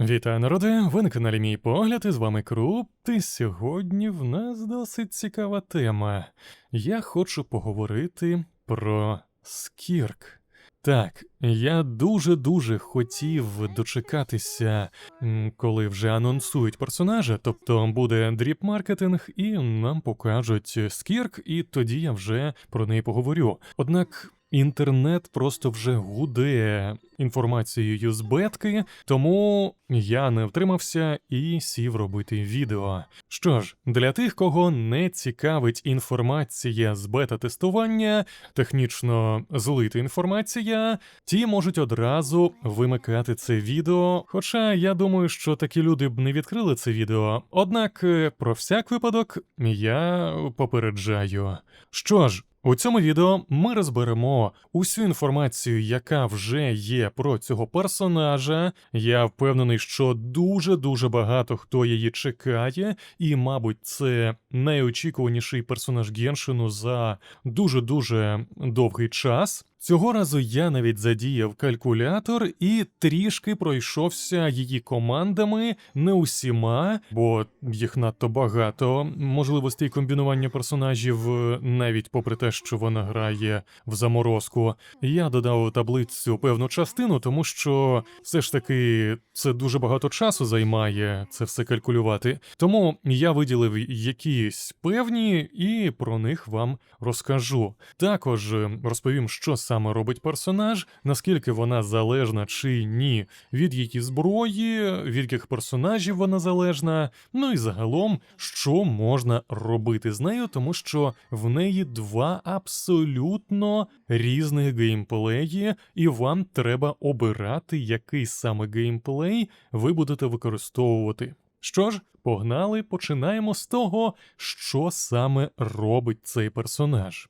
Вітаю, народи! Ви на каналі Мій Погляд, і з вами Круп. І сьогодні в нас досить цікава тема. Я хочу поговорити про скірк. Так, я дуже-дуже хотів дочекатися, коли вже анонсують персонажа, тобто буде дріп-маркетинг, і нам покажуть скірк, і тоді я вже про неї поговорю. Однак. Інтернет просто вже гуде інформацією з бетки, тому я не втримався і сів робити відео. Що ж, для тих, кого не цікавить інформація з бета-тестування, технічно злита інформація, ті можуть одразу вимикати це відео. Хоча я думаю, що такі люди б не відкрили це відео. Однак, е, про всяк випадок, я попереджаю. Що ж. У цьому відео ми розберемо усю інформацію, яка вже є про цього персонажа. Я впевнений, що дуже дуже багато хто її чекає, і, мабуть, це найочікуваніший персонаж Геншину за дуже дуже довгий час. Цього разу я навіть задіяв калькулятор і трішки пройшовся її командами, не усіма, бо їх надто багато. Можливостей комбінування персонажів, е, навіть попри те, що вона грає в заморозку. Я додав у таблицю певну частину, тому що все ж таки це дуже багато часу займає це все калькулювати. Тому я виділив якісь певні і про них вам розкажу. Також е, розповім, що саме робить персонаж, наскільки вона залежна чи ні від її зброї, від яких персонажів вона залежна. Ну і загалом, що можна робити з нею, тому що в неї два абсолютно різних геймплеї, і вам треба обирати, який саме геймплей ви будете використовувати. Що ж, погнали, починаємо з того, що саме робить цей персонаж.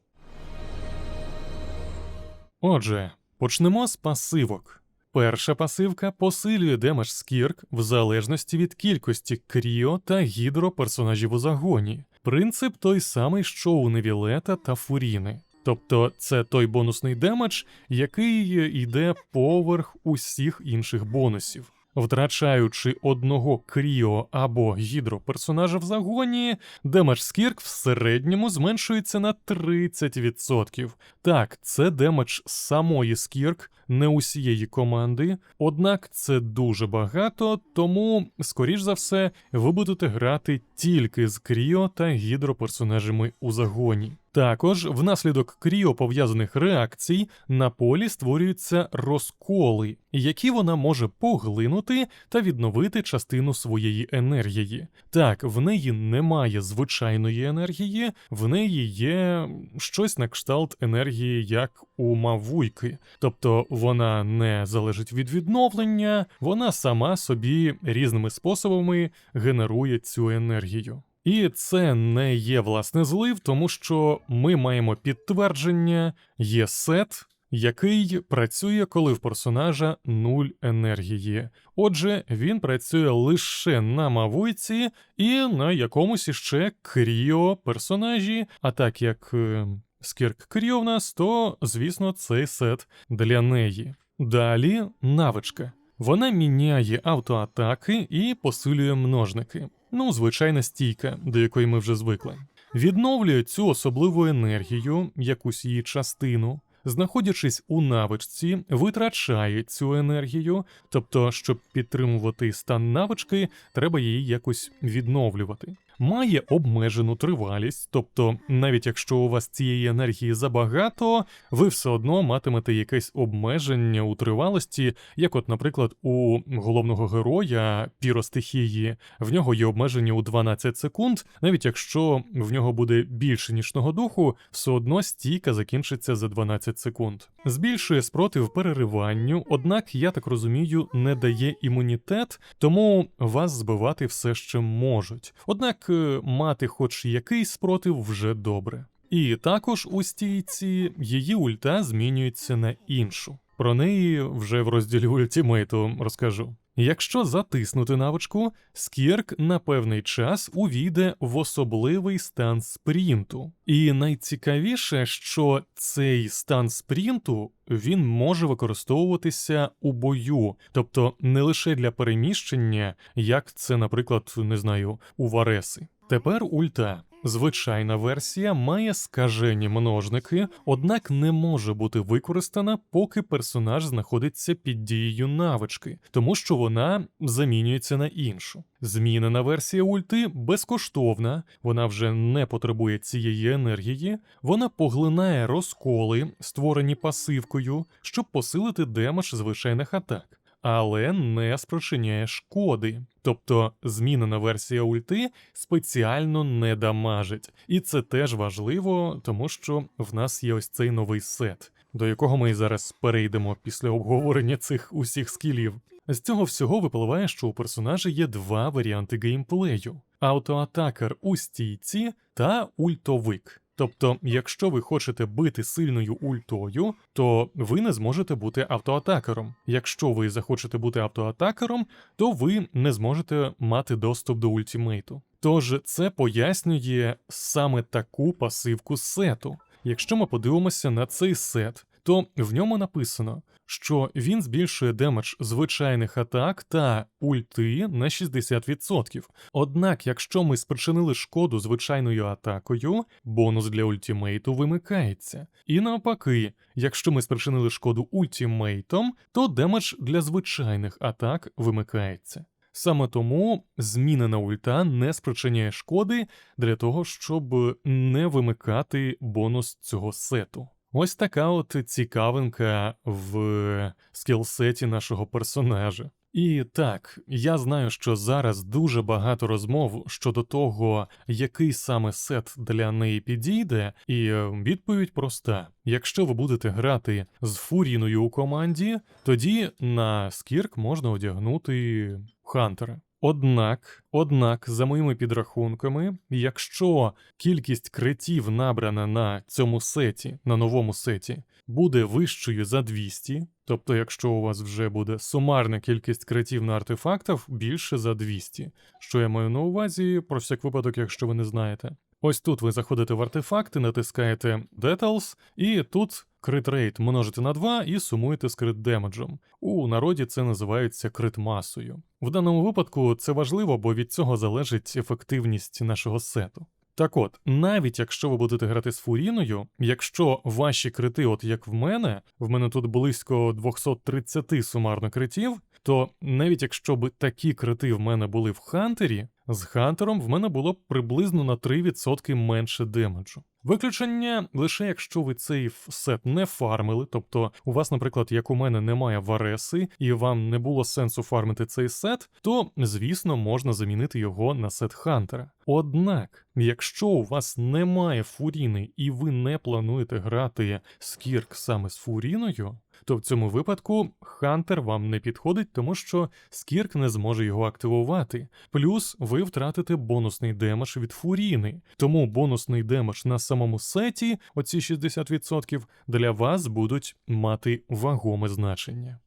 Отже, почнемо з пасивок. Перша пасивка посилює демедж скірк в залежності від кількості кріо та гідро персонажів у загоні. Принцип той самий, що у Невілета та Фуріни. Тобто це той бонусний демедж, який йде поверх усіх інших бонусів. Втрачаючи одного кріо або гідро персонажа в загоні, демедж скірк в середньому зменшується на 30%. Так, це демедж самої скірк, не усієї команди, однак це дуже багато, тому, скоріш за все, ви будете грати тільки з кріо та гідро персонажами у загоні. Також внаслідок кріо пов'язаних реакцій на полі створюються розколи, які вона може поглинути та відновити частину своєї енергії. Так, в неї немає звичайної енергії, в неї є щось на кшталт енергії, як у мавуйки, тобто вона не залежить від відновлення, вона сама собі різними способами генерує цю енергію. І це не є власне злив, тому що ми маємо підтвердження, є сет, який працює, коли в персонажа нуль енергії. Отже, він працює лише на мавуйці і на якомусь іще кріо персонажі. А так як е, скірк кріо в нас, то звісно цей сет для неї. Далі навичка. Вона міняє автоатаки і посилює множники. Ну, звичайна стійка, до якої ми вже звикли. Відновлює цю особливу енергію, якусь її частину. Знаходячись у навичці, витрачає цю енергію, тобто, щоб підтримувати стан навички, треба її якось відновлювати. Має обмежену тривалість, тобто, навіть якщо у вас цієї енергії забагато, ви все одно матимете якесь обмеження у тривалості, як, от, наприклад, у головного героя піростихії, в нього є обмеження у 12 секунд, навіть якщо в нього буде більше нічного духу, все одно стійка закінчиться за 12 секунд. Збільшує спротив перериванню, однак, я так розумію, не дає імунітет, тому вас збивати все ще можуть. Однак е, мати хоч якийсь спротив вже добре. І також у стійці її ульта змінюється на іншу. Про неї вже в розділі ультімейту розкажу. Якщо затиснути навичку, Скірк на певний час увійде в особливий стан спринту. І найцікавіше, що цей стан спринту він може використовуватися у бою, тобто не лише для переміщення, як це, наприклад, не знаю, у Вареси. Тепер ульта. Звичайна версія має скажені множники, однак не може бути використана, поки персонаж знаходиться під дією навички, тому що вона замінюється на іншу. Змінена версія ульти безкоштовна, вона вже не потребує цієї енергії, вона поглинає розколи, створені пасивкою, щоб посилити демедж звичайних атак. Але не спричиняє шкоди, тобто змінена версія ульти спеціально не дамажить, і це теж важливо, тому що в нас є ось цей новий сет, до якого ми зараз перейдемо після обговорення цих усіх скілів. З цього всього випливає, що у персонажа є два варіанти геймплею: автоатакер у стійці та ультовик. Тобто, якщо ви хочете бити сильною ультою, то ви не зможете бути автоатакером. Якщо ви захочете бути автоатакером, то ви не зможете мати доступ до ультімейту. Тож це пояснює саме таку пасивку сету. Якщо ми подивимося на цей сет, то в ньому написано, що він збільшує демедж звичайних атак та ульти на 60%. Однак, якщо ми спричинили шкоду звичайною атакою, бонус для ультімейту вимикається. І навпаки, якщо ми спричинили шкоду ультімейтом, то демедж для звичайних атак вимикається. Саме тому змінена ульта не спричиняє шкоди для того, щоб не вимикати бонус цього сету. Ось така от цікавинка в скілсеті нашого персонажа. І так, я знаю, що зараз дуже багато розмов щодо того, який саме сет для неї підійде, і відповідь проста: якщо ви будете грати з фуріною у команді, тоді на скірк можна одягнути Хантера. Однак, однак, за моїми підрахунками, якщо кількість критів набрана на цьому сеті, на новому сеті, буде вищою за 200, тобто, якщо у вас вже буде сумарна кількість критів на артефактах більше за 200, що я маю на увазі, про всяк випадок, якщо ви не знаєте. Ось тут ви заходите в артефакти, натискаєте Details, і тут крит рейт множите на 2 і сумуєте з крит демеджем. У народі це називається крит масою. В даному випадку це важливо, бо від цього залежить ефективність нашого сету. Так от, навіть якщо ви будете грати з фуріною, якщо ваші крити, от як в мене, в мене тут близько 230 сумарно критів, то навіть якщо б такі крити в мене були в Хантері, з Хантером в мене було приблизно на 3% менше демеджу. Виключення лише якщо ви цей сет не фармили, тобто у вас, наприклад, як у мене немає вареси, і вам не було сенсу фармити цей сет, то звісно можна замінити його на сет Хантера. Однак, якщо у вас немає фуріни і ви не плануєте грати скірк саме з фуріною, то в цьому випадку Хантер вам не підходить, тому що скірк не зможе його активувати. Плюс ви втратите бонусний демедж від фуріни, тому бонусний демедж на самому сеті, оці 60%, для вас будуть мати вагоме значення.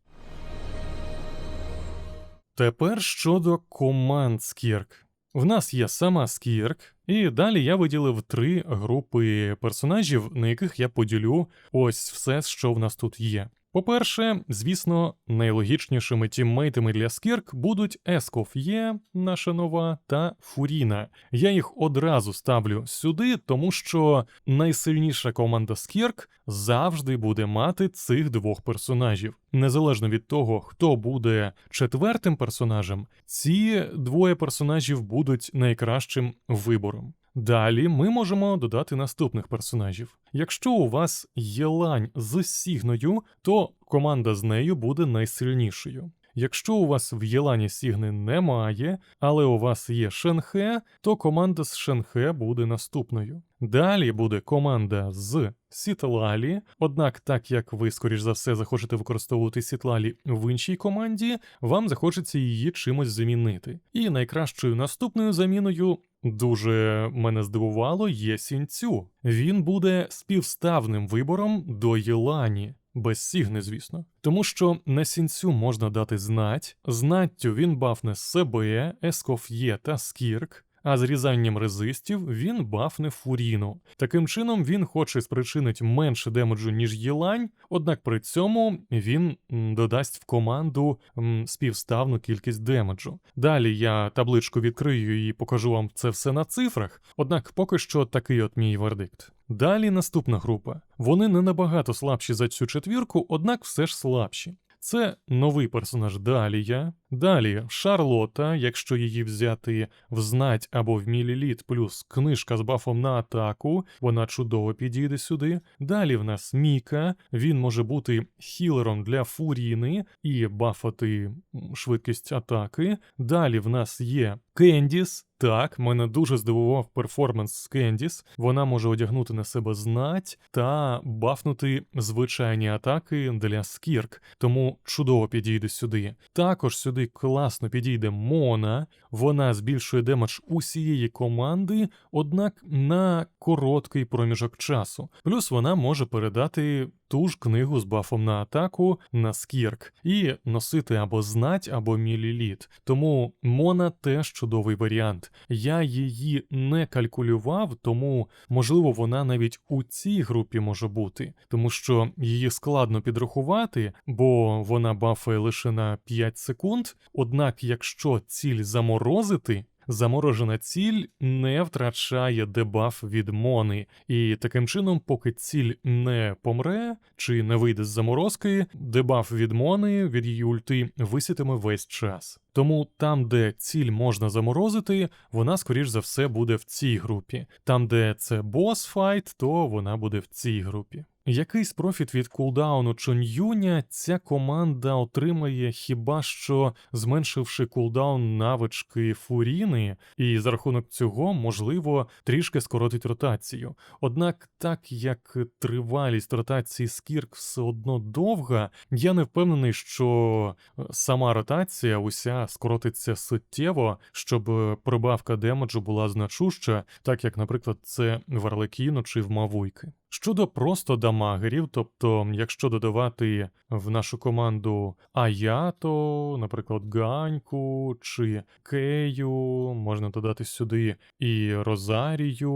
Тепер щодо команд Скірк. В нас є сама Скірк, і далі я виділив три групи персонажів, на яких я поділю ось все, що в нас тут є. По-перше, звісно, найлогічнішими тіммейтами для Скірк будуть Ескоф Є, наша нова, та Фуріна. Я їх одразу ставлю сюди, тому що найсильніша команда Скірк завжди буде мати цих двох персонажів. Незалежно від того, хто буде четвертим персонажем, ці двоє персонажів будуть найкращим вибором. Далі ми можемо додати наступних персонажів. Якщо у вас є лань з Сігною, то команда з нею буде найсильнішою. Якщо у вас в Єлані Сігни немає, але у вас є Шенхе, то команда з Шенхе буде наступною. Далі буде команда з Сітлалі, однак, так як ви, скоріш за все, захочете використовувати Сітлалі в іншій команді, вам захочеться її чимось замінити. І найкращою наступною заміною. Дуже мене здивувало є сінцю. Він буде співставним вибором до Єлані. Без сігни, звісно. Тому що на сінцю можна дати знать, знаттю він бафне себе, ескоф'є та скірк, а зрізанням резистів він бафне фуріну. Таким чином він хоче спричинити менше демеджу, ніж Єлань, однак при цьому він додасть в команду співставну кількість демеджу. Далі я табличку відкрию і покажу вам це все на цифрах, однак поки що такий от мій вердикт. Далі наступна група. Вони не набагато слабші за цю четвірку, однак все ж слабші. Це новий персонаж Далія. Далі Шарлота, якщо її взяти в знать або в міліліт, плюс книжка з бафом на атаку, вона чудово підійде сюди. Далі в нас Міка, він може бути хілером для фуріни і бафати швидкість атаки. Далі в нас є Кендіс. Так, мене дуже здивував перформанс з Кендіс. Вона може одягнути на себе знать та бафнути звичайні атаки для скірк, тому чудово підійде сюди. Також сюди класно підійде Мона, вона збільшує демедж усієї команди, однак на короткий проміжок часу. Плюс вона може передати ту ж книгу з бафом на атаку на скірк і носити або знать, або міліліт. Тому Мона теж чудовий варіант. Я її не калькулював, тому можливо вона навіть у цій групі може бути, тому що її складно підрахувати, бо вона бафає лише на 5 секунд. Однак, якщо ціль заморозити. Заморожена ціль не втрачає дебаф від Мони, і таким чином, поки ціль не помре чи не вийде з заморозки, дебаф від Мони від її ульти висітиме весь час. Тому там, де ціль можна заморозити, вона скоріш за все буде в цій групі. Там, де це бос-файт, то вона буде в цій групі. Якийсь профіт від кулдауну Чон'юня ця команда отримає хіба що зменшивши кулдаун навички Фуріни, і за рахунок цього, можливо, трішки скоротить ротацію. Однак, так як тривалість ротації Скірк все одно довга, я не впевнений, що е, сама ротація уся скоротиться суттєво, щоб е, прибавка демеджу була значуща, так як, наприклад, це в Арлекіну чи в Мавуйки. Щодо просто дамагерів, тобто, якщо додавати в нашу команду Аято, наприклад, Ганьку чи Кею, можна додати сюди і Розарію,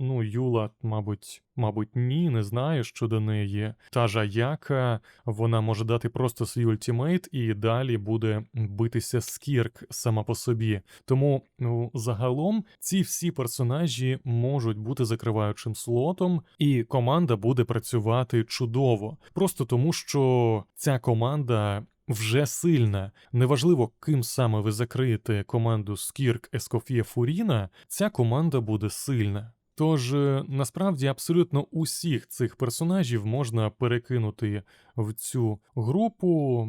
ну, Юла, мабуть. Мабуть, ні, не знаю щодо неї. Та ж Аяка, вона може дати просто свій ультимейт і далі буде битися скірк сама по собі. Тому ну, загалом ці всі персонажі можуть бути закриваючим слотом, і команда буде працювати чудово. Просто тому, що ця команда. Вже сильна. Неважливо, ким саме ви закриєте команду Скірк Ескофія Фуріна, ця команда буде сильна. Тож е, насправді абсолютно усіх цих персонажів можна перекинути в цю групу.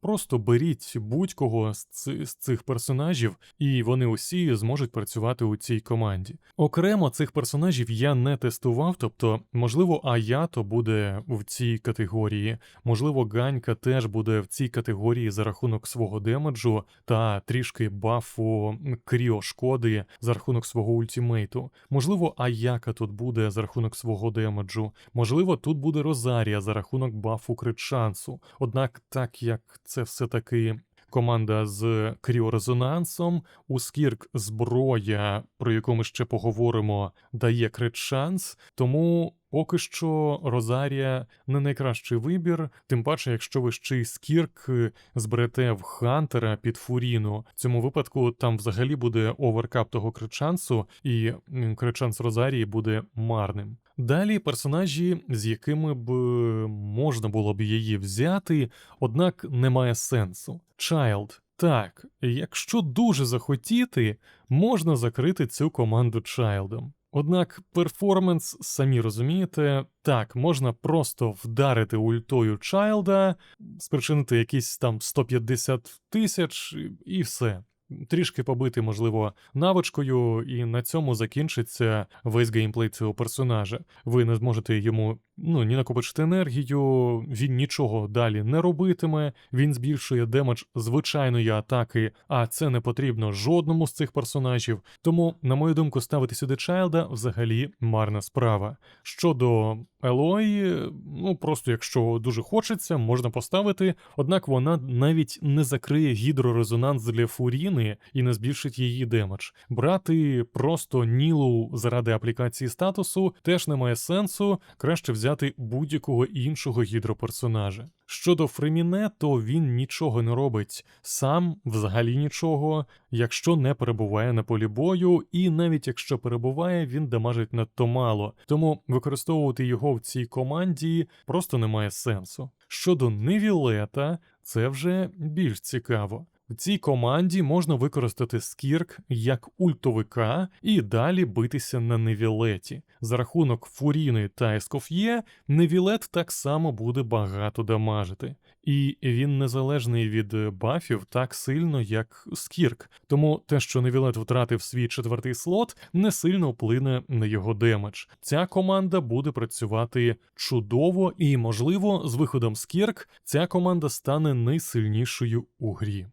Просто беріть будь-кого з, ци- з цих персонажів, і вони усі зможуть працювати у цій команді. Окремо цих персонажів я не тестував, тобто, можливо, Аято буде в цій категорії, можливо, Ганька теж буде в цій категорії за рахунок свого демеджу та трішки бафу кріошкоди за рахунок свого ультімейту. Можливо, Аяка тут буде за рахунок свого демеджу. Можливо, тут буде Розарія за рахунок бафу крит-шансу. Однак, так як це все-таки команда з кріорезонансом, у Скірк зброя, про яку ми ще поговоримо, дає крит-шанс, тому. Поки що Розарія не найкращий вибір, тим паче, якщо ви ще й скірк е, зберете в Хантера під Фуріну. В цьому випадку там взагалі буде оверкап того кричансу, і кричанс Розарії буде марним. Далі персонажі, з якими б е, можна було б її взяти, однак немає сенсу. Child. Так, якщо дуже захотіти, можна закрити цю команду Чайлдом. Однак перформанс, самі розумієте, так, можна просто вдарити ультою Чайлда, спричинити якісь там 150 тисяч і все. Трішки побити, можливо, навичкою, і на цьому закінчиться весь геймплей цього персонажа. Ви не зможете йому ну, ні накопичити енергію, він нічого далі не робитиме, він збільшує демедж звичайної атаки, а це не потрібно жодному з цих персонажів. Тому, на мою думку, ставити сюди Чайлда взагалі марна справа. Щодо Елої, ну просто якщо дуже хочеться, можна поставити, однак вона навіть не закриє гідрорезонанс для Фуріни і не збільшить її демедж. Брати просто Нілу заради аплікації статусу теж немає сенсу, краще взяти будь-якого іншого гідроперсонажа. Щодо Фреміне, то він нічого не робить сам, взагалі нічого, якщо не перебуває на полі бою, і навіть якщо перебуває, він дамажить надто мало, тому використовувати його в цій команді просто немає сенсу. Щодо Невілета, це вже більш цікаво. В цій команді можна використати скірк як ультовика і далі битися на невілеті. За рахунок Фуріни та Ескоф'є, невілет так само буде багато дамажити. І він незалежний від бафів так сильно, як скірк. Тому те, що невілет втратив свій четвертий слот, не сильно вплине на його демедж. Ця команда буде працювати чудово, і, можливо, з виходом скірк ця команда стане найсильнішою у грі.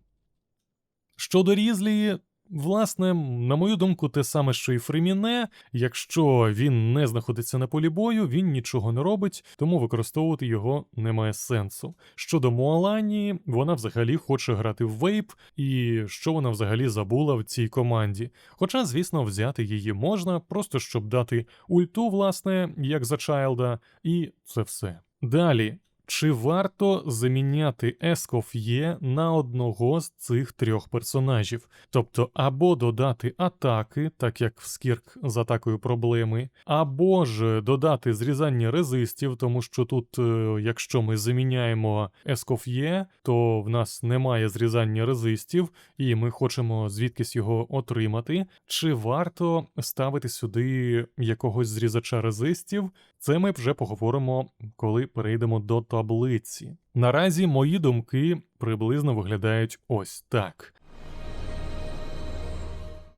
Щодо Різлі, власне, на мою думку, те саме, що і Фреміне. Якщо він не знаходиться на полі бою, він нічого не робить, тому використовувати його немає сенсу. Щодо Муалані, вона взагалі хоче грати в вейп, і що вона взагалі забула в цій команді. Хоча, звісно, взяти її можна, просто щоб дати ульту, власне, як за Чайлда, і це все. Далі. Чи варто заміняти Ескоф'є на одного з цих трьох персонажів? Тобто або додати атаки, так як в Скірк з атакою проблеми, або ж додати зрізання резистів, тому що тут, е, якщо ми заміняємо Ескоф'є, то в нас немає зрізання резистів, і ми хочемо звідкись його отримати. Чи варто ставити сюди якогось зрізача резистів? Це ми вже поговоримо, коли перейдемо до таблиці. Наразі мої думки приблизно виглядають ось так.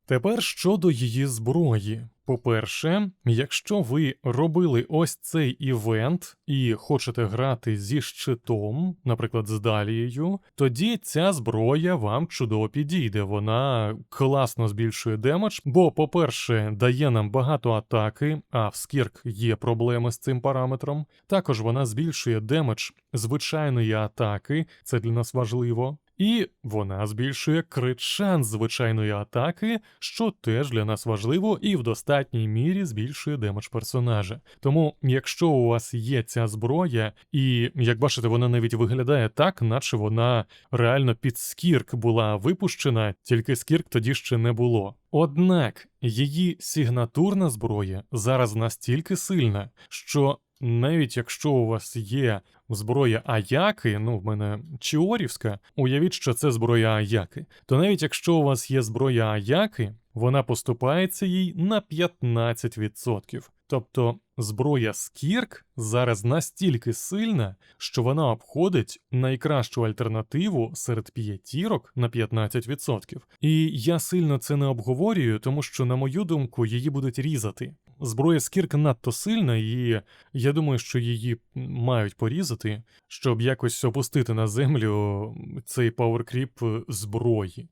Тепер щодо її зброї. По-перше, якщо ви робили ось цей івент і хочете грати зі щитом, наприклад, з Далією, тоді ця зброя вам чудово підійде. Вона класно збільшує демедж, бо, по-перше, дає нам багато атаки, а в Скірк є проблеми з цим параметром. Також вона збільшує демедж звичайної атаки, це для нас важливо. І вона збільшує крит шанс звичайної атаки, що теж для нас важливо, і в достатній мірі збільшує демедж персонажа. Тому, якщо у вас є ця зброя, і як бачите, вона навіть виглядає так, наче вона реально під скірк була випущена, тільки скірк тоді ще не було. Однак її сигнатурна зброя зараз настільки сильна, що навіть якщо у вас є зброя Аяки, ну в мене Чіорівська, уявіть, що це зброя Аяки, то навіть якщо у вас є зброя Аяки, вона поступається їй на 15%. Тобто зброя Скірк зараз настільки сильна, що вона обходить найкращу альтернативу серед п'ятірок на 15%. І я сильно це не обговорюю, тому що, на мою думку, її будуть різати. Зброя Скірк надто сильна, і я думаю, що її мають порізати, щоб якось опустити на землю цей пауеркріп зброї.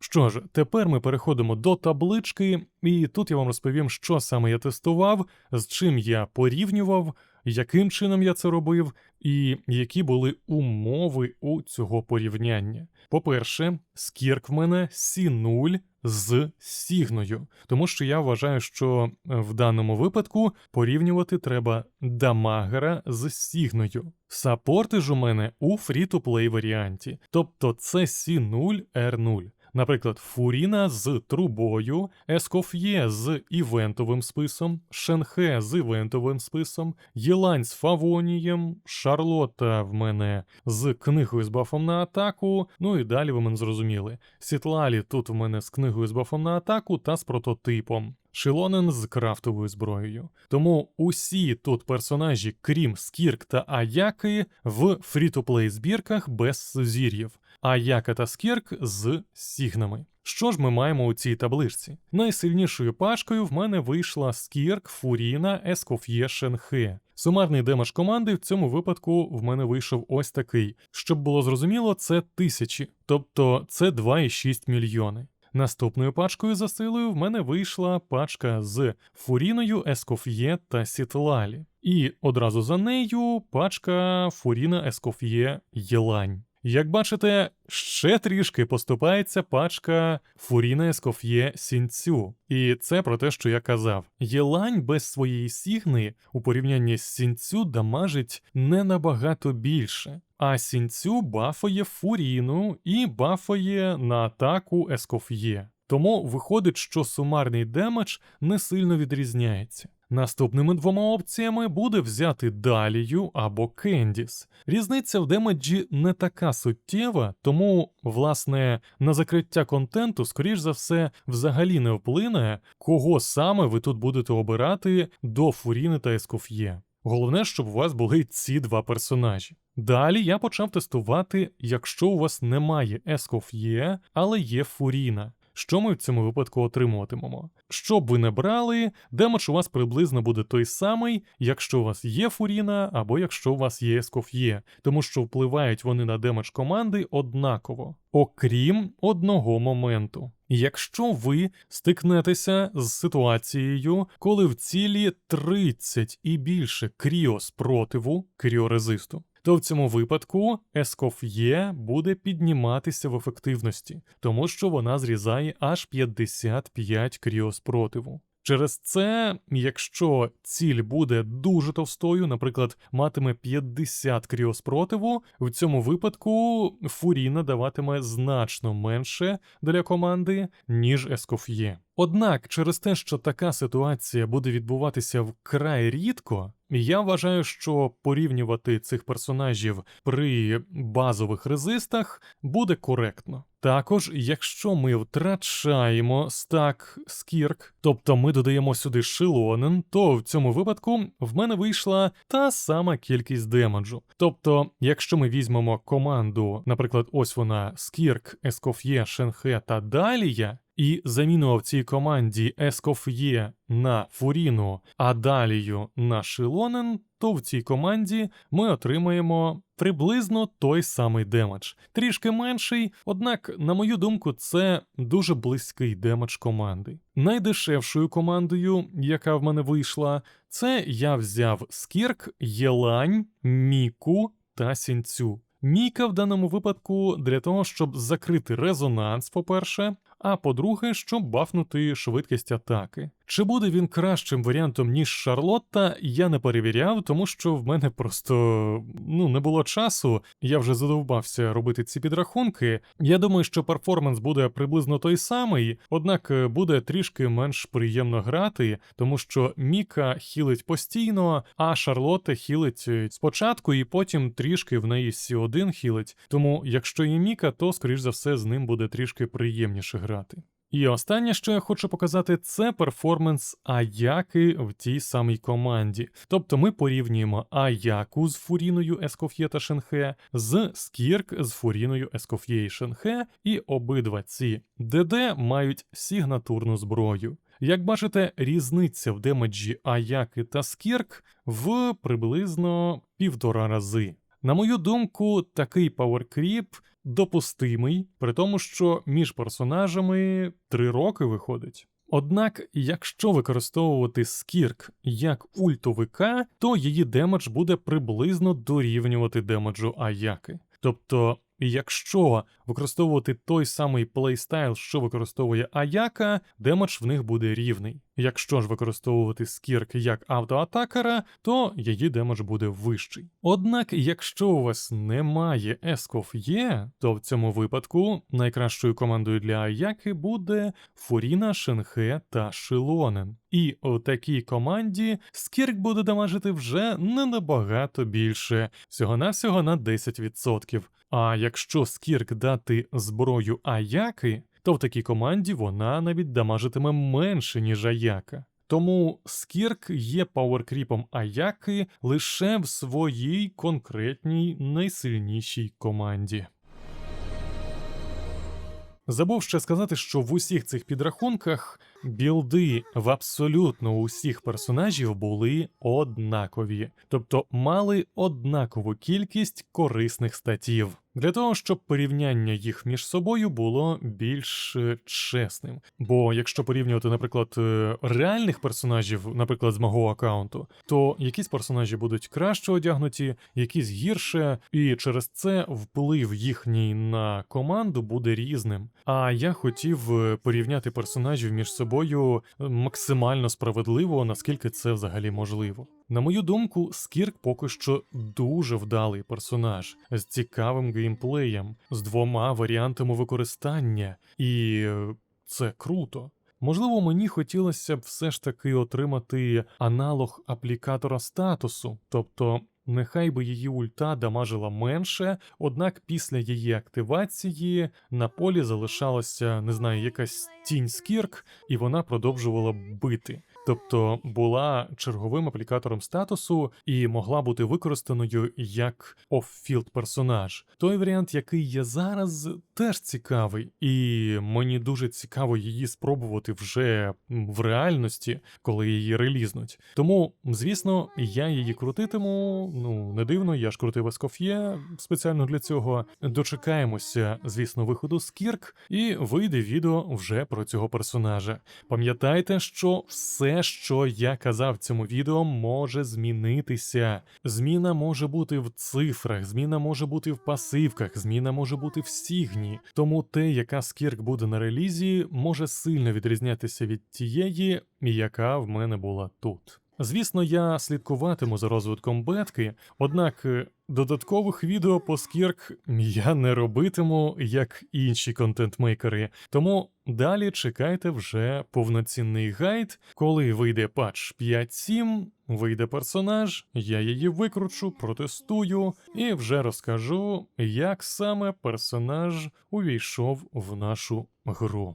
Що ж, тепер ми переходимо до таблички, і тут я вам розповім, що саме я тестував, з чим я порівнював, яким чином я це робив, і які були умови у цього порівняння. По-перше, скірк в мене Сі0 з Сігною, тому що я вважаю, що в даному випадку порівнювати треба дамагера з Сігною. Сапорти ж у мене у фрі-то-плей варіанті, тобто це Сі0 R0. Наприклад, Фуріна з трубою, Ескоф'є з івентовим списом, Шенхе з івентовим списом, Єлань з Фавонієм, Шарлота в мене з книгою з бафом на атаку. Ну і далі ви мене зрозуміли. Сітлалі тут в мене з книгою з бафом на атаку та з прототипом. Шилонен з крафтовою зброєю. Тому усі тут персонажі, крім Скірк та Аяки, в фрі-то-плей збірках без сузір'їв. А Яка та Скірк з Сігнами. Що ж ми маємо у цій табличці? Найсильнішою пашкою в мене вийшла Скірк, Фуріна, Ескоф'є, Шенхе. Сумарний демедж команди в цьому випадку в мене вийшов ось такий. Щоб було зрозуміло, це тисячі, тобто це 2,6 мільйони. Наступною пачкою за силою в мене вийшла пачка з Фуріною, Ескоф'є та Сітлалі. І одразу за нею пачка Фуріна Ескоф'є Єлань. Як бачите, ще трішки поступається пачка Фуріна Ескоф'є Сінцю. І це про те, що я казав. Єлань без своєї сігни у порівнянні з Сінцю дамажить не набагато більше. А Сінцю бафає Фуріну і бафає на атаку Ескоф'є. Тому виходить, що сумарний демедж не сильно відрізняється. Наступними двома опціями буде взяти Далію або Кендіс. Різниця в демеджі не така суттєва, тому, власне, на закриття контенту, скоріш за все, взагалі не вплине, кого саме ви тут будете обирати до Фуріни та Ескоф'є. Головне, щоб у вас були ці два персонажі. Далі я почав тестувати, якщо у вас немає Ескоф'є, але є Фуріна. Що ми в цьому випадку отримуватимемо? Що б ви не брали, демедж у вас приблизно буде той самий, якщо у вас є Фуріна або якщо у вас є Ескоф'є, тому що впливають вони на демедж команди однаково, окрім одного моменту. Якщо ви стикнетеся з ситуацією, коли в цілі 30 і більше кріо спротиву, кріорезисту, то в цьому випадку Ескоф'є буде підніматися в ефективності, тому що вона зрізає аж 55 кріоспротиву. Через це, якщо ціль буде дуже товстою, наприклад, матиме 50 кріоспротиву, в цьому випадку Фуріна даватиме значно менше для команди, ніж Ескоф'є. Однак, через те, що така ситуація буде відбуватися вкрай рідко, я вважаю, що порівнювати цих персонажів при базових резистах буде коректно. Також, якщо ми втрачаємо стак скірк, тобто ми додаємо сюди шилонен, то в цьому випадку в мене вийшла та сама кількість демеджу. Тобто, якщо ми візьмемо команду, наприклад, ось вона Скірк, Ескоф'є, Шенхе та Далія, і замінував цій команді Ескоф'є на Фуріну, а Далію на Шилонен, то в цій команді ми отримаємо приблизно той самий демедж. Трішки менший, однак, на мою думку, це дуже близький демедж команди. Найдешевшою командою, яка в мене вийшла, це я взяв Скірк, Єлань, Міку та Сінцю. Міка в даному випадку для того, щоб закрити резонанс, по-перше, а по-друге, щоб бафнути швидкість атаки. Чи буде він кращим варіантом, ніж Шарлотта, я не перевіряв, тому що в мене просто ну не було часу. Я вже задовбався робити ці підрахунки. Я думаю, що перформанс буде приблизно той самий, однак е, буде трішки менш приємно грати, тому що Міка хілить постійно, а Шарлотта хілить е, спочатку, і потім трішки в неї Сі1 хілить. Тому, якщо є Міка, то скоріш за все з ним буде трішки приємніше грати. І останнє, що я хочу показати, це перформанс Аяки в тій самій команді. Тобто ми порівнюємо Аяку з Фуріною Ескоф'є та Шенхе, з Скірк з Фуріною Ескоф'є і Шенхе, і обидва ці ДД мають сігнатурну зброю. Як бачите, різниця в демеджі Аяки та Скірк в приблизно півтора рази. На мою думку, такий пауеркріп допустимий, при тому, що між персонажами три роки виходить. Однак, якщо використовувати скірк як ультовика, то її демедж буде приблизно дорівнювати демеджу Аяки. Тобто, якщо використовувати той самий плейстайл, що використовує Аяка, демедж в них буде рівний. Якщо ж використовувати скірк як автоатакера, то її демедж буде вищий. Однак, якщо у вас немає Ескоф'є, то в цьому випадку найкращою командою для Аяки буде Фуріна, Шенхе та Шилонен. І у такій команді скірк буде дамажити вже не набагато більше, всього-навсього на 10%. А якщо скірк дати зброю Аяки, то в такій команді вона навіть дамажитиме менше, ніж Аяка. Тому Скірк є пауеркріпом Аяки лише в своїй конкретній найсильнішій команді. Забув ще сказати, що в усіх цих підрахунках білди в абсолютно усіх персонажів були однакові, тобто мали однакову кількість корисних статів. Для того, щоб порівняння їх між собою було більш е, чесним. Бо якщо порівнювати, наприклад, е, реальних персонажів, наприклад, з мого аккаунту, то якісь персонажі будуть краще одягнуті, якісь гірше, і через це вплив їхній на команду буде різним. А я хотів е, порівняти персонажів між собою е, максимально справедливо, наскільки це взагалі можливо. На мою думку, Скірк поки що дуже вдалий персонаж з цікавим геймплеєм, з двома варіантами використання, і е, це круто. Можливо, мені хотілося б все ж таки отримати аналог аплікатора статусу, тобто нехай би її ульта дамажила менше, однак після її активації на полі залишалася, не знаю, якась тінь скірк, і вона продовжувала бити. Тобто була черговим аплікатором статусу і могла бути використаною як оффілд персонаж. Той варіант, який є зараз, теж цікавий, і мені дуже цікаво її спробувати вже в реальності, коли її релізнуть. Тому, звісно, я її крутитиму. Ну не дивно, я ж крутив Ескоф'є спеціально для цього. Дочекаємося, звісно, виходу з Кірк, і вийде відео вже про цього персонажа. Пам'ятайте, що все, що я казав в цьому відео, може змінитися. Зміна може бути в цифрах, зміна може бути в пасивках, зміна може бути в сігні. Тому те, яка скірк буде на релізі, може сильно відрізнятися від тієї, яка в мене була тут. Звісно, я слідкуватиму за розвитком бетки, однак е, додаткових відео по скірк я не робитиму, як інші контентмейкери. Тому далі чекайте вже повноцінний гайд. Коли вийде патч 5.7, вийде персонаж, я її викручу, протестую і вже розкажу, як саме персонаж увійшов в нашу гру.